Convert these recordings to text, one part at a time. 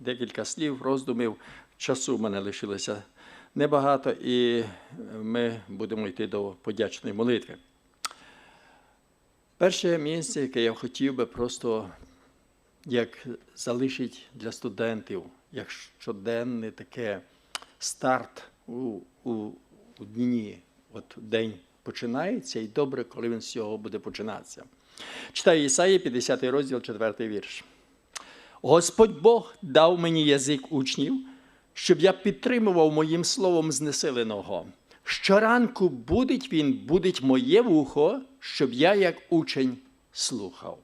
декілька слів, роздумів. Часу в мене лишилося небагато, і ми будемо йти до подячної молитви. Перше місце, яке я хотів би просто як залишити для студентів, як щоденне таке старт у, у, у дні. От день починається, і добре, коли він з цього буде починатися. Читаю Ісаї, 50 розділ, 4 вірш. Господь Бог дав мені язик учнів, щоб я підтримував моїм словом знесиленого. Щоранку будить він, будить моє вухо, щоб я, як учень, слухав.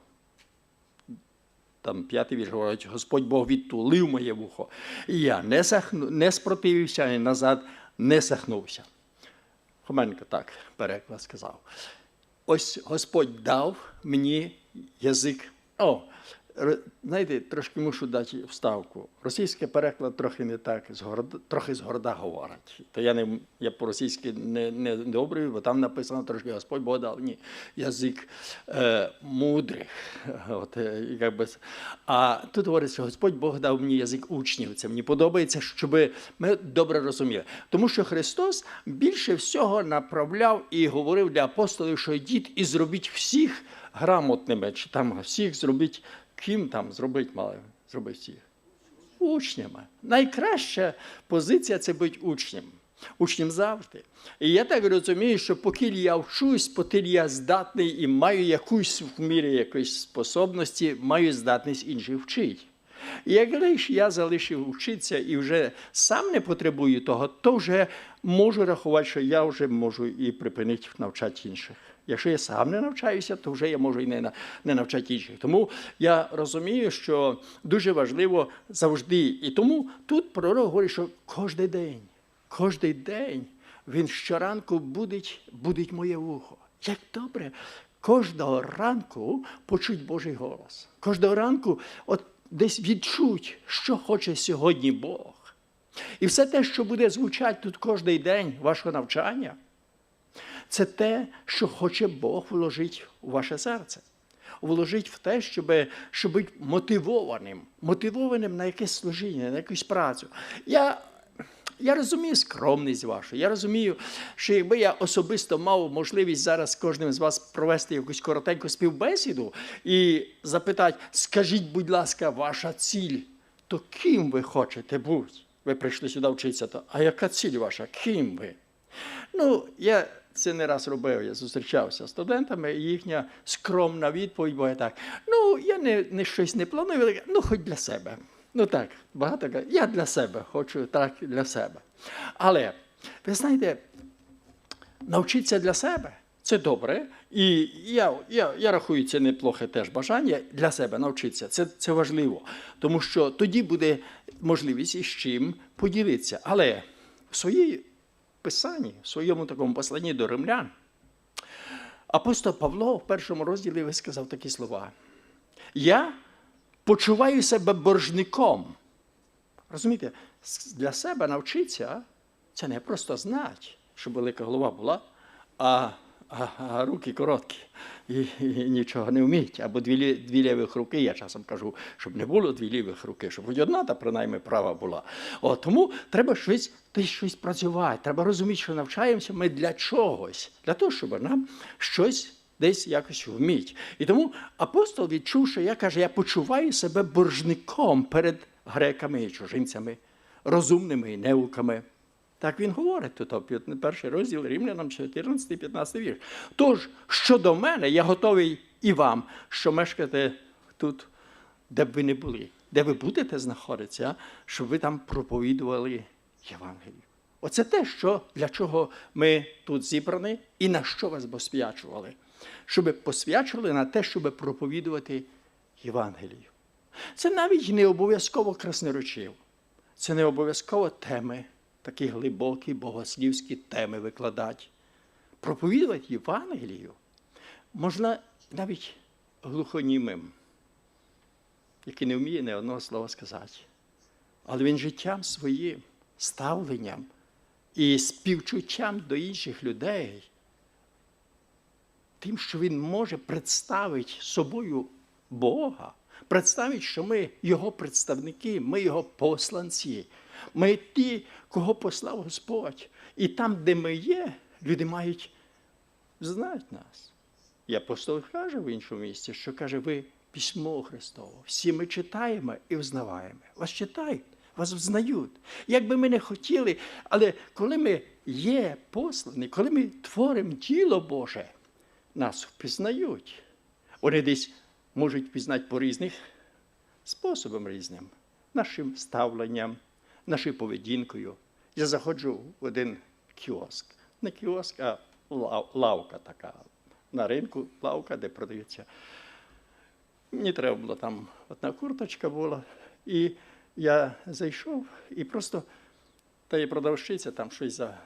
Там п'ятий вірш говорить, Господь Бог відтулив моє вухо. І я не, сахну, не спротивився і назад не сахнувся. Хоменко так переклад сказав. Ось Господь дав мені язик. О, знаєте, трошки мушу дати вставку. Російський переклад трохи не так, трохи згорда говорить. То я не я по-російськи не, не добрий, бо там написано трошки Господь Бог дав мені язик е, мудрих. От, е, і а тут говориться, Господь Бог дав мені язик учнів. Це мені подобається, щоб ми добре розуміли. Тому що Христос більше всього направляв і говорив для апостолів, що йдіть і зробіть всіх грамотними, чи там всіх зробіть, ким там зробить мали, зробить всіх учнями. Найкраща позиція це бути учнем. Учнем завжди. І я так розумію, що поки я вчусь, поки я здатний і маю якусь в мірі якоїсь способності, маю здатність інших вчити. І як лише я залишив вчитися і вже сам не потребую того, то вже можу рахувати, що я вже можу і припинити навчати інших. Якщо я сам не навчаюся, то вже я можу і не, не навчати інших. Тому я розумію, що дуже важливо завжди. І тому тут пророк говорить, що кожен день, кожен день він щоранку будить, будить моє вухо. Як добре, кожного ранку почуть Божий голос. Кожного ранку от десь відчуть, що хоче сьогодні Бог. І все те, що буде звучати тут кожен день вашого навчання, це те, що хоче Бог вложити у ваше серце. Вложить в те, щоб, щоб бути мотивованим, мотивованим на якесь служіння, на якусь працю. Я, я розумію скромність вашу. Я розумію, що якби я особисто мав можливість зараз кожним з вас провести якусь коротеньку співбесіду і запитати, скажіть, будь ласка, ваша ціль, то ким ви хочете бути? Ви прийшли сюди вчитися, то а яка ціль ваша? Ким ви? Ну, я це не раз робив. Я зустрічався з студентами, і їхня скромна відповідь була так: ну, я не, не щось не планую, ну, хоч для себе. Ну так, багато кажуть, я для себе хочу так для себе. Але ви знаєте, навчитися для себе це добре. І я, я, я рахую, це неплохе теж бажання для себе навчитися. Це, це важливо. Тому що тоді буде можливість із чим поділитися. Але в своїй писанні, в своєму такому посланні до римлян, апостол Павло в першому розділі висказав такі слова. Я почуваю себе боржником. Розумієте, для себе навчитися це не просто знати, щоб велика голова була, а, а, руки короткі і, і нічого не вміють. Або дві, дві лівих руки, я часом кажу, щоб не було дві лівих руки, щоб хоч одна та принаймні права була. О, тому треба щось, десь щось працювати. Треба розуміти, що навчаємося ми для чогось, для того, щоб нам щось десь якось вміть. І тому апостол відчув, що я каже, я почуваю себе боржником перед греками і чужинцями, розумними і неуками. Так він говорить тут, перший розділ Рівнянам 14-15 вірш. Тож, щодо мене, я готовий і вам, що мешкати тут, де б ви не були, де ви будете знаходитися, щоб ви там проповідували Євангелію. Оце те, що, для чого ми тут зібрані і на що вас посвячували. Щоб посвячували на те, щоб проповідувати Євангелію. Це навіть не обов'язково красноречив. Це не обов'язково теми, такі глибокі богослівські теми викладати. Проповідувати Євангелію можна навіть глухонімим, який не вміє ні одного слова сказати. Але він життям своїм, ставленням і співчуттям до інших людей, тим, що він може представити собою Бога, Представить, що ми його представники, ми його посланці. Ми ті, кого послав Господь. І там, де ми є, люди мають знати нас. І апостол каже в іншому місці, що каже, ви письмо Христове. Всі ми читаємо і взнаваємо. Вас читають, вас взнають. Як би ми не хотіли, але коли ми є послані, коли ми творимо тіло Боже, нас впізнають. Вони десь можуть пізнати по різних способам різним, нашим ставленням, нашою поведінкою. Я заходжу в один кіоск. Не кіоск, а лавка така. На ринку лавка, де продаються. Мені треба було там одна курточка була. І я зайшов і просто та продавщиця там щось за,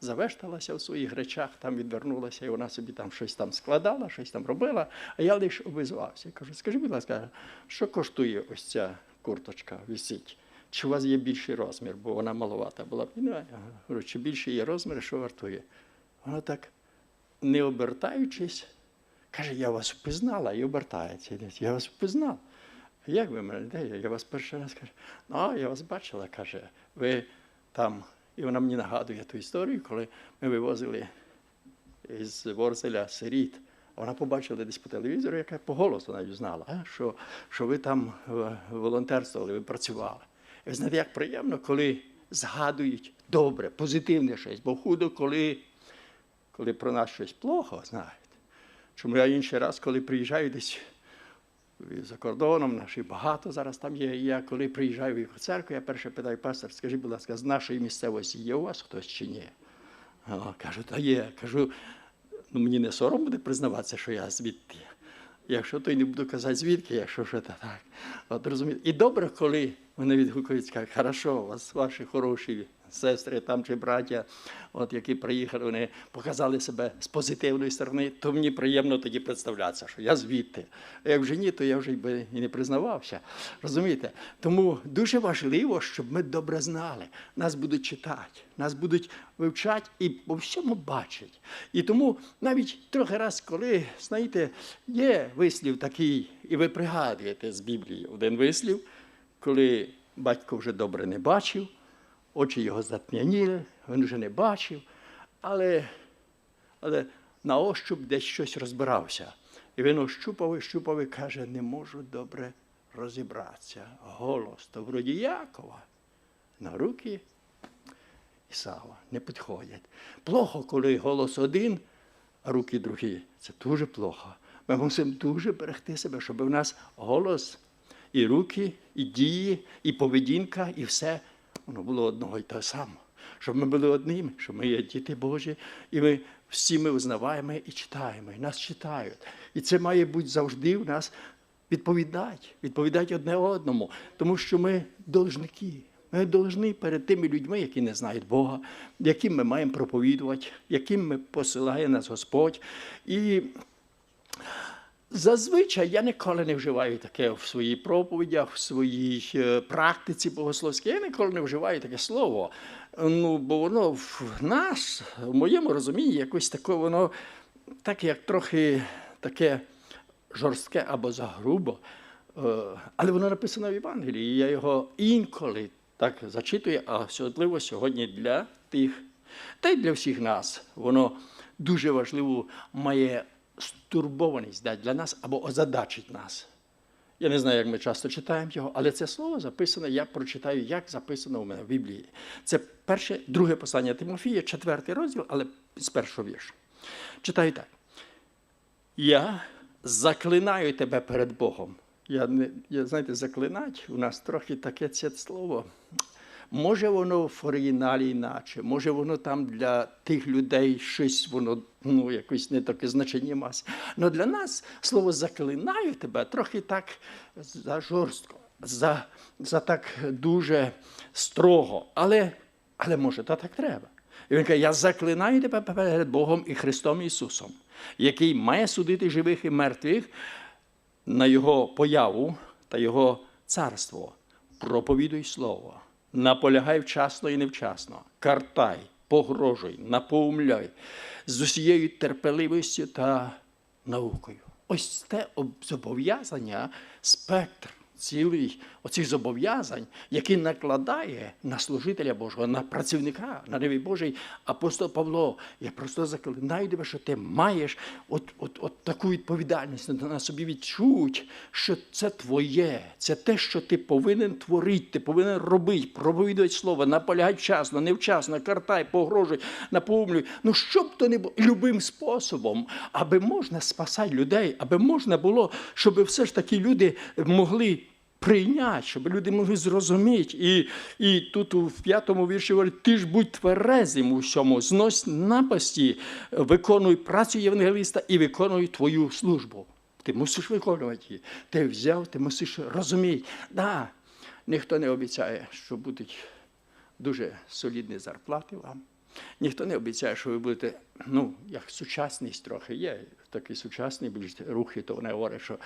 завешталася в своїх речах, там відвернулася, і вона собі там щось там складала, щось там робила, а я лише обізвався. Я кажу, скажи, будь ласка, що коштує ось ця курточка висить? Чи у вас є більший розмір, бо вона маловата була. Ну, я говорю, чи більший є розмір, що вартує? Вона так, не обертаючись, каже, я вас впізнала і обертається. Я вас впізнав. Як ви мене? Де я? Вас перший раз каже. Ну, я вас бачила, каже, ви там. І вона мені нагадує ту історію, коли ми вивозили із Ворзеля сиріт. Вона побачила десь по телевізору, яка по голосу навіть знала, що, що ви там волонтерствували, ви працювали. І ви знаєте, як приємно, коли згадують добре, позитивне щось, бо худо, коли, коли про нас щось плохо, знаєте. Чому я інший раз, коли приїжджаю десь за кордоном, наші багато зараз там є. Я коли приїжджаю в їх церкву, я перше питаю пастор, скажіть, будь ласка, з нашої місцевості є у вас хтось чи ні? Кажу, та є. Кажу, ну мені не сором буде признаватися, що я звідти. Якщо то й не буду казати звідки, якщо що то так. От розумієте. І добре, коли вони відгукують, кажуть, хорошо, у вас ваші хороші сестри там чи браття, от які приїхали, вони показали себе з позитивної сторони, то мені приємно тоді представлятися, що я звідти. А як вже ні, то я вже би і не признавався. Розумієте? Тому дуже важливо, щоб ми добре знали. Нас будуть читати, нас будуть вивчати і по всьому бачать. І тому навіть трохи раз, коли, знаєте, є вислів такий, і ви пригадуєте з Біблії один вислів, коли батько вже добре не бачив, очі його затм'яніли, він вже не бачив, але, але на ощуп десь щось розбирався. І він ощупав, і щупав і каже, не можу добре розібратися. Голос то вроді Якова. На руки Ісава не підходять. Плохо, коли голос один, а руки другі. Це дуже плохо. Ми мусимо дуже берегти себе, щоб у нас голос і руки, і дії, і поведінка, і все воно було одного і того самого. Щоб ми були одним, щоб ми є діти Божі, і ми всі ми визнаваємо і читаємо, і нас читають. І це має бути завжди в нас відповідати, відповідати одне одному, тому що ми должники. Ми повинні перед тими людьми, які не знають Бога, яким ми маємо проповідувати, яким ми посилає нас Господь. І зазвичай я ніколи не вживаю таке в своїй проповідях, в своїй е, практиці богословській. Я ніколи не вживаю таке слово. Ну, бо воно в нас, в моєму розумінні, якось таке воно так, як трохи таке жорстке або загрубо. Е, Але воно написано в Євангелії. Я його інколи так зачитую, а особливо сьогодні для тих, та й для всіх нас. Воно дуже важливо має стурбованість дати для нас або озадачить нас. Я не знаю, як ми часто читаємо його, але це слово записане, я прочитаю, як записано у мене в Біблії. Це перше, друге послання Тимофія, четвертий розділ, але з першого віршу. Читаю так. Я заклинаю тебе перед Богом. Я не я, знаєте, заклинать у нас трохи таке це слово. Може, воно в оригіналі іначе, може, воно там для тих людей щось, воно ну, якось не таке значення має. Але для нас слово заклинаю тебе трохи так за жорстко, за, за так дуже строго. Але, але може, то так треба. І він каже, я заклинаю тебе перед Богом і Христом Ісусом, який має судити живих і мертвих на Його появу та Його царство. Проповідуй Слово, наполягай вчасно і невчасно, картай, погрожуй, напоумляй з усією терпеливістю та наукою. ось те зобов'язання, спектр цілий оцих зобов'язань, які накладає на служителя Божого, на працівника, на небі Божий апостол Павло. Я просто заклинаю тебе, що ти маєш от, от, от таку відповідальність на собі відчуть, що це твоє, це те, що ти повинен творити, ти повинен робити, проповідувати слово, наполягати вчасно, невчасно, картай, погрожуй, напомнюй. Ну що б то не було, любим способом, аби можна спасати людей, аби можна було, щоб все ж таки люди могли прийняти, щоб люди могли зрозуміти. І, і тут у п'ятому вірші говорить, ти ж будь тверезим у всьому, знось напасті, виконуй працю євангеліста і виконуй твою службу. Ти мусиш виконувати її. Ти взяв, ти мусиш розуміти. Да, ніхто не обіцяє, що будуть дуже солідні зарплати вам. Ніхто не обіцяє, що ви будете, ну, як сучасність трохи є, такий сучасний більш рухи, то вони говорять, що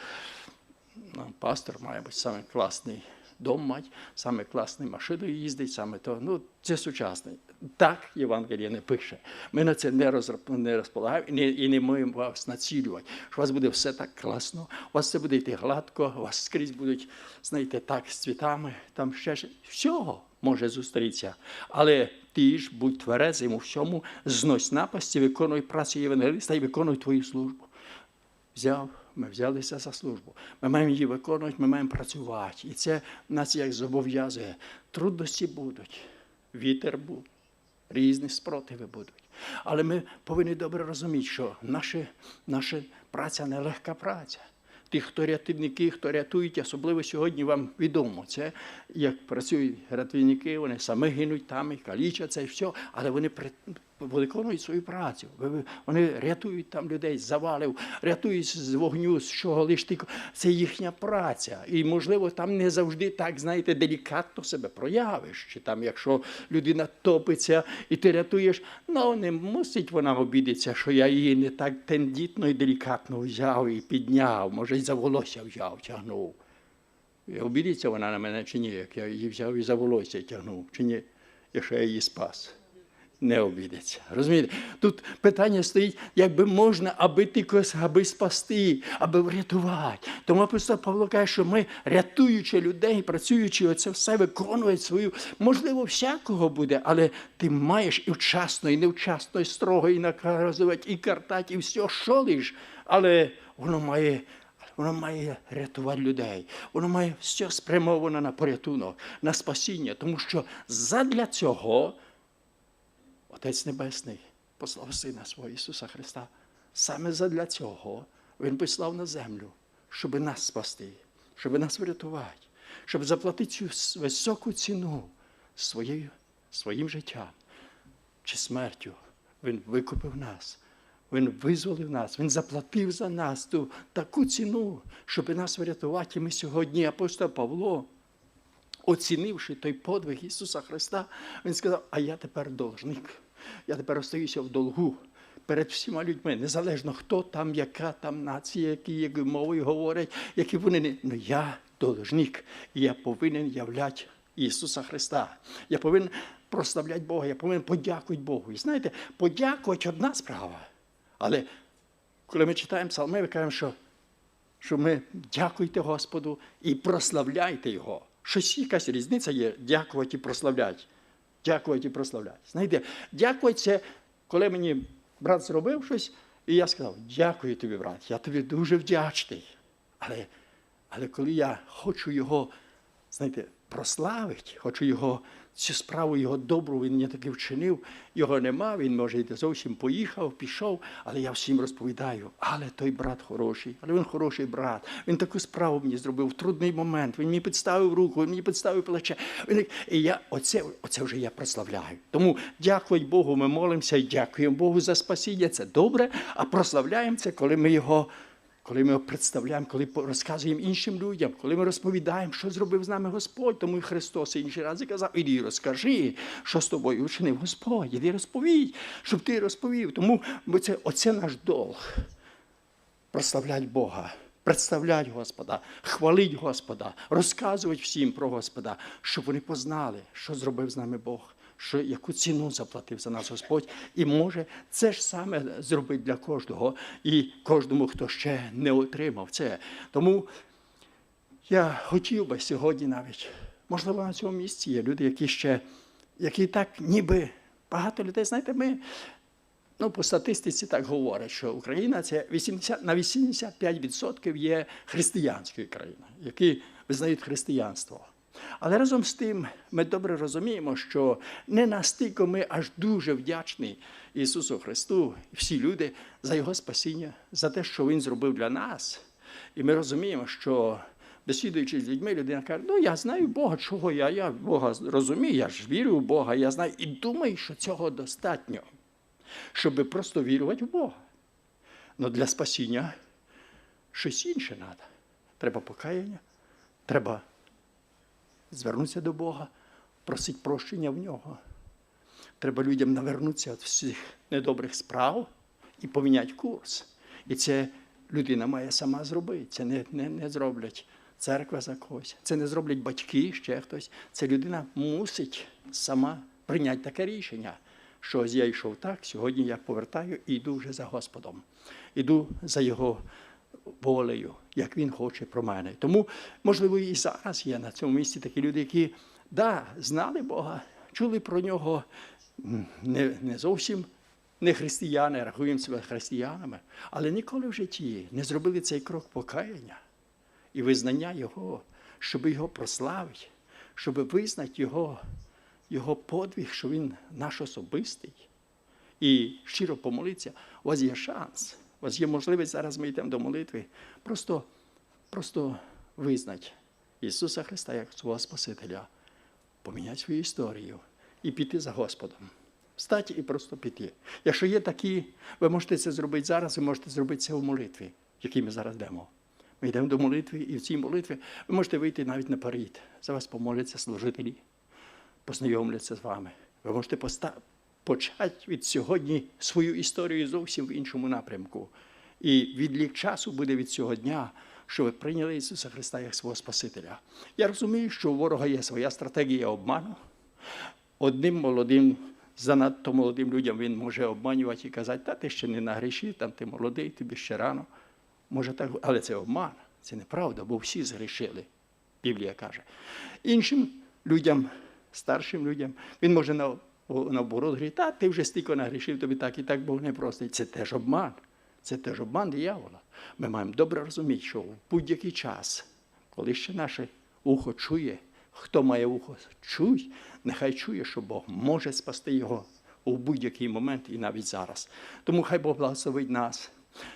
пастор має бути саме класний дом мати, саме класний машиною їздить, саме то. Ну, це сучасний. Так Євангеліє не пише. Ми на це не, розр- не розполагаємо і не, і не маємо вас націлювати. Що у вас буде все так класно, у вас все буде йти гладко, у вас скрізь будуть, знаєте, так, з цвітами, там ще ж всього може зустрітися. Але ти ж будь тверезим у всьому, знось напасті, виконуй працю євангеліста і виконуй твою службу взяв, ми взялися за службу. Ми маємо її виконувати, ми маємо працювати. І це нас як зобов'язує. Трудності будуть, вітер буде, різні спротиви будуть. Але ми повинні добре розуміти, що наша, наша праця не легка праця. Ті, хто рятівники, хто рятують, особливо сьогодні вам відомо. Це як працюють рятівники, вони самі гинуть там і калічаться і все, але вони виконують свою працю. Вони рятують там людей з завалів, рятують з вогню, з чого лиш тільки. Це їхня праця. І, можливо, там не завжди так, знаєте, делікатно себе проявиш. Чи там, якщо людина топиться і ти рятуєш, ну не мусить вона обідеться, що я її не так тендітно і делікатно взяв і підняв, може, й за волосся взяв, тягнув. І Обідеться вона на мене чи ні, як я її взяв і за волосся тягнув, чи ні, якщо я її спас. Не обідеться. Розумієте? Тут питання стоїть, якби можна, аби ти когось, аби спасти, аби врятувати. Тому апостол Павло каже, що ми, рятуючи людей, працюючи оце все, виконують свою, можливо, всякого буде, але ти маєш і вчасно, і невчасно, і строго, і наказувати, і картати, і все, що лиш, але воно має Воно має рятувати людей. Воно має все спрямовано на порятунок, на спасіння. Тому що задля цього Отець Небесний послав Сина свого Ісуса Христа. Саме задля цього Він послав на землю, щоб нас спасти, щоб нас врятувати, щоб заплатити цю високу ціну своєю, своїм життям чи смертю. Він викупив нас. Він визволив нас, Він заплатив за нас ту таку ціну, щоб нас врятувати. І ми сьогодні, апостол Павло, оцінивши той подвиг Ісуса Христа, Він сказав, а я тепер должник. Я тепер остаюся в долгу перед всіма людьми, незалежно хто там, яка там нація, які якою мовою говорять, які вони не. Ну я должник, і я повинен являти Ісуса Христа. Я повинен прославляти Бога, я повинен подякувати Богу. І знаєте, подякувати одна справа. Але коли ми читаємо псалми, ми кажемо, що що ми дякуйте Господу і прославляйте Його. Щось якась різниця є дякувати і прославляти. Дякувати і прославляти. Знаєте, дякувати це, коли мені брат зробив щось, і я сказав, дякую тобі, брат, я тобі дуже вдячний. Але, але коли я хочу його, знаєте, прославити, хочу його, цю справу його добру, він мені таки вчинив, його нема, він може йти зовсім поїхав, пішов, але я всім розповідаю, але той брат хороший, але він хороший брат. Він таку справу мені зробив в трудний момент. Він мені підставив руку, він мені підставив плече. Він, і я оце, оце вже я прославляю. Тому дякувати Богу, ми молимося і дякуємо Богу за спасіння. Це добре, а прославляємо це, коли ми його. Коли ми представляємо, коли розказуємо іншим людям, коли ми розповідаємо, що зробив з нами Господь, тому і Христос інші рази казав, іди розкажи, що з тобою учинив Господь, іди розповідь, щоб ти розповів. Тому це, оце наш долг. Прославлять Бога, представлять Господа, хвалить Господа, розказувати всім про Господа, щоб вони познали, що зробив з нами Бог, що яку ціну заплатив за нас Господь, і може це ж саме зробити для кожного і кожному, хто ще не отримав це. Тому я хотів би сьогодні навіть, можливо, на цьому місці є люди, які ще, які так ніби багато людей, знаєте, ми. Ну, по статистиці так говорять, що Україна це 80, на 85% є християнською країною, які визнають християнство. Але разом з тим ми добре розуміємо, що не настільки ми аж дуже вдячні Ісусу Христу всі люди за Його спасіння, за те, що Він зробив для нас. І ми розуміємо, що бесідуючи з людьми, людина каже, ну я знаю Бога, чого я, я Бога розумію, я ж вірю в Бога, я знаю і думаю, що цього достатньо щоб просто вірувати в Бога. Але для спасіння щось інше треба. Треба покаяння, треба звернутися до Бога, просити прощення в нього. Треба людям навернутися від всіх недобрих справ і поміняти курс. І це людина має сама зробити. Це не, не, не зроблять церква за когось, це не зроблять батьки, ще хтось. Це людина мусить сама прийняти таке рішення що я йшов так, сьогодні я повертаю і йду вже за Господом. Іду за Його волею, як Він хоче про мене. Тому, можливо, і зараз є на цьому місці такі люди, які да, знали Бога, чули про нього не, не зовсім не християни, рахуємо себе християнами, але ніколи в житті не зробили цей крок покаяння і визнання Його, щоб його прославити, щоб визнати Його його подвиг, що він наш особистий. І щиро помолитися, у вас є шанс, у вас є можливість, зараз ми йдемо до молитви. Просто, просто визнати Ісуса Христа як свого Спасителя, поміняти свою історію і піти за Господом. Встати і просто піти. Якщо є такі, ви можете це зробити зараз, ви можете зробити це в молитві, в якій ми зараз йдемо. Ми йдемо до молитви, і в цій молитві ви можете вийти навіть наперед. За вас помоляться служителі познайомляться з вами. Ви можете поста... почати від сьогодні свою історію зовсім в іншому напрямку. І відлік часу буде від цього дня, що ви прийняли Ісуса Христа як свого Спасителя. Я розумію, що у ворога є своя стратегія обману. Одним молодим, занадто молодим людям він може обманювати і казати, та ти ще не нагрішив, там ти молодий, тобі ще рано. Може так, але це обман, це неправда, бо всі згрішили. Біблія каже. Іншим людям старшим людям. Він може на, наоборот говорити, та ти вже стільки нагрішив, тобі так і так Бог не простить. Це теж обман. Це теж обман диявола. Ми маємо добре розуміти, що в будь-який час, коли ще наше ухо чує, хто має ухо чуй, нехай чує, що Бог може спасти його у будь-який момент і навіть зараз. Тому хай Бог благословить нас,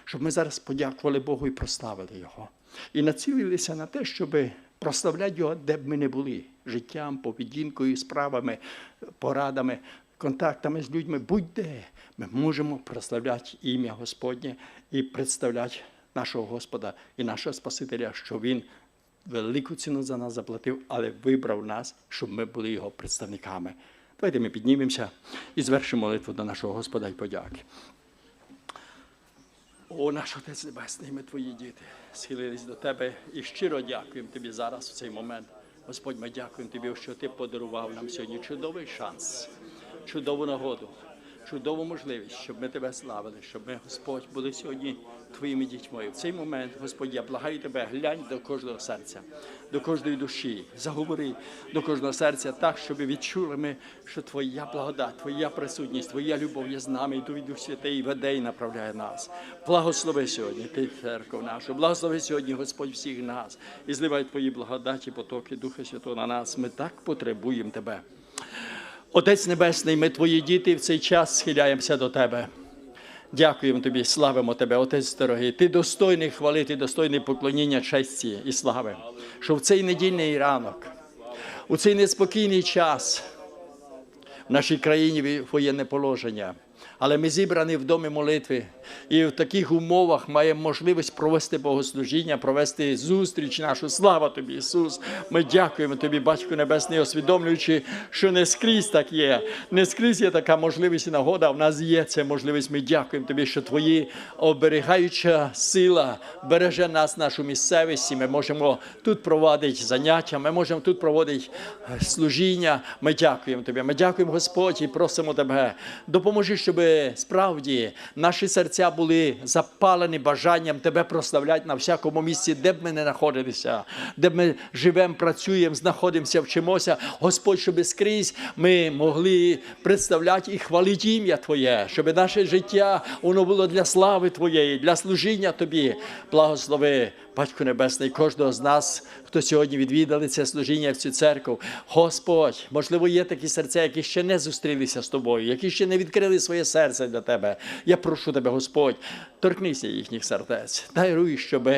щоб ми зараз подякували Богу і прославили Його. І націлилися на те, щоби прославляти його, де б ми не були життям, поведінкою, справами, порадами, контактами з людьми. Будь-де ми можемо прославляти ім'я Господнє і представляти нашого Господа і нашого Спасителя, що Він велику ціну за нас заплатив, але вибрав нас, щоб ми були його представниками. Давайте ми піднімемося і звершимо молитву до нашого Господа і подяки. О, наш Отець Небесний, ми твої діти схилились до тебе і щиро дякуємо тобі зараз в цей момент. Господь, ми дякуємо тобі, що ти подарував нам сьогодні чудовий шанс, чудову нагоду, чудову можливість, щоб ми тебе славили, щоб ми, Господь, були сьогодні твоїми дітьми. В цей момент, Господь, я благаю тебе, глянь до кожного серця, до кожної душі, заговори до кожного серця так, щоб відчули ми, що Твоя благодать, Твоя присутність, Твоя любов є з нами, і Твій Дух Святий веде і направляє нас. Благослови сьогодні, ти церков нашу, благослови сьогодні, Господь, всіх нас, і зливай Твої благодаті, потоки Духа Святого на нас. Ми так потребуємо Тебе. Отець Небесний, ми Твої діти в цей час схиляємося до Тебе. Дякуємо тобі, славимо тебе, Отець дорогий. Ти достойний хвали, ти достойний поклоніння честі і слави, що в цей недільний ранок, у цей неспокійний час в нашій країні воєнне положення, Але ми зібрані в домі молитви, і в таких умовах маємо можливість провести богослужіння, провести зустріч нашу. Слава тобі, Ісус! Ми дякуємо тобі, Батько Небесний, усвідомлюючи, що не скрізь так є. Не скрізь є така можливість і нагода. В нас є ця можливість. Ми дякуємо тобі, що твої оберігаюча сила береже нас, нашу місцевість. і Ми можемо тут проводити заняття, ми можемо тут проводити е, служіння. Ми дякуємо тобі. Ми дякуємо, Господь, і просимо тебе. Допоможи, щоб справді наші серця були запалені бажанням тебе прославляти на всякому місці, де б ми не знаходилися, де б ми живемо, працюємо, знаходимося, вчимося. Господь, щоб скрізь ми могли представляти і хвалити ім'я Твоє, щоб наше життя воно було для слави Твоєї, для служіння Тобі. Благослови, Батько Небесний, кожного з нас, хто сьогодні відвідали це служіння в цю церкву. Господь, можливо, є такі серця, які ще не зустрілися з тобою, які ще не відкрили своє серце для тебе. Я прошу тебе, Господь, торкнися їхніх сердець. Даруй, щоб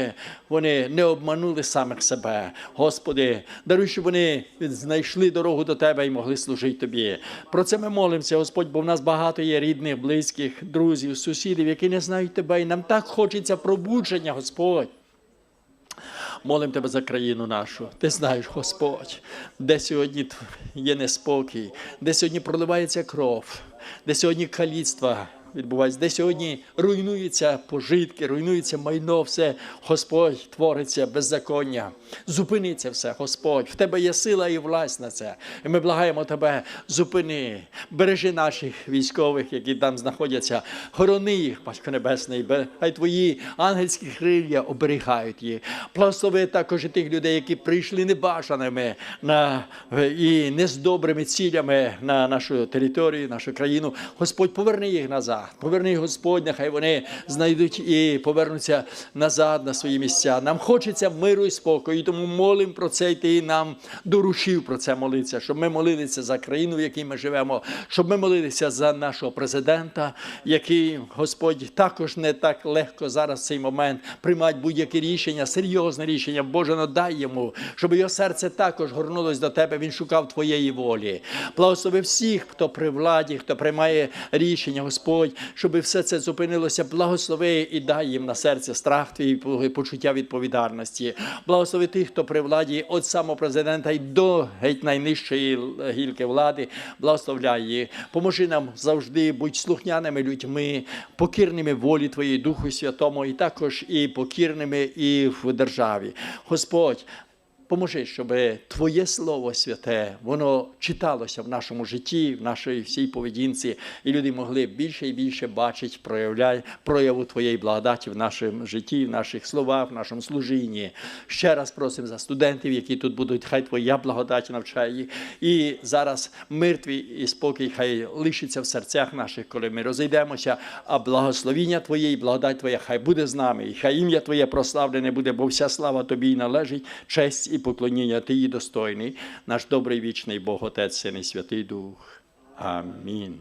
вони не обманули самих себе. Господи, даруй, щоб вони знайшли дорогу до тебе і могли служити тобі. Про це ми молимося, Господь, бо в нас багато є рідних, близьких, друзів, сусідів, які не знають тебе. І нам так хочеться пробудження, Господь. Молим тебе за країну нашу. Ти знаєш, Господь, де сьогодні є неспокій, де сьогодні проливається кров, де сьогодні каліцтва відбувається, де сьогодні руйнуються пожитки, руйнується майно, все. Господь твориться беззаконня. Зупини це все, Господь. В тебе є сила і власть на це. І ми благаємо тебе, зупини, бережи наших військових, які там знаходяться, хорони їх, Батько Небесний, хай твої ангельські крилля оберігають їх. Благослови також тих людей, які прийшли небажаними на, і не з добрими цілями на нашу територію, нашу країну. Господь, поверни їх назад. Поверни Господь, нехай вони знайдуть і повернуться назад на свої місця. Нам хочеться миру і спокою, і тому молимо про це, і ти нам доручив про це молитися, щоб ми молилися за країну, в якій ми живемо, щоб ми молилися за нашого президента, який Господь також не так легко зараз в цей момент приймати будь-яке рішення, серйозне рішення. Боже, ну дай йому, щоб його серце також горнулось до тебе. Він шукав твоєї волі. Благослови всіх, хто при владі, хто приймає рішення, Господь, щоб все це зупинилося. Благослови і дай їм на серце страх твій і почуття відповідальності. Благослови тих, хто при владі від самого президента і до геть найнижчої гілки влади. Благословляй їх. Поможи нам завжди бути слухняними людьми, покірними волі Твоєї Духу Святому, і також і покірними і в державі. Господь. Поможи, щоб Твоє Слово святе, воно читалося в нашому житті, в нашій всій поведінці, і люди могли більше і більше бачити проявляй, прояву Твоєї благодаті в нашому житті, в наших словах, в нашому служінні. Ще раз просимо за студентів, які тут будуть, хай Твоя благодать навчає їх. І зараз мир твій і спокій хай лишиться в серцях наших, коли ми розійдемося, а благословіння Твоє і благодать Твоя хай буде з нами, і хай ім'я Твоє прославлене буде, бо вся слава Тобі й належить, честь і поклоніння Ти її достойний, наш добрий вічний Бог, Отець, Син і Святий Дух. Амінь.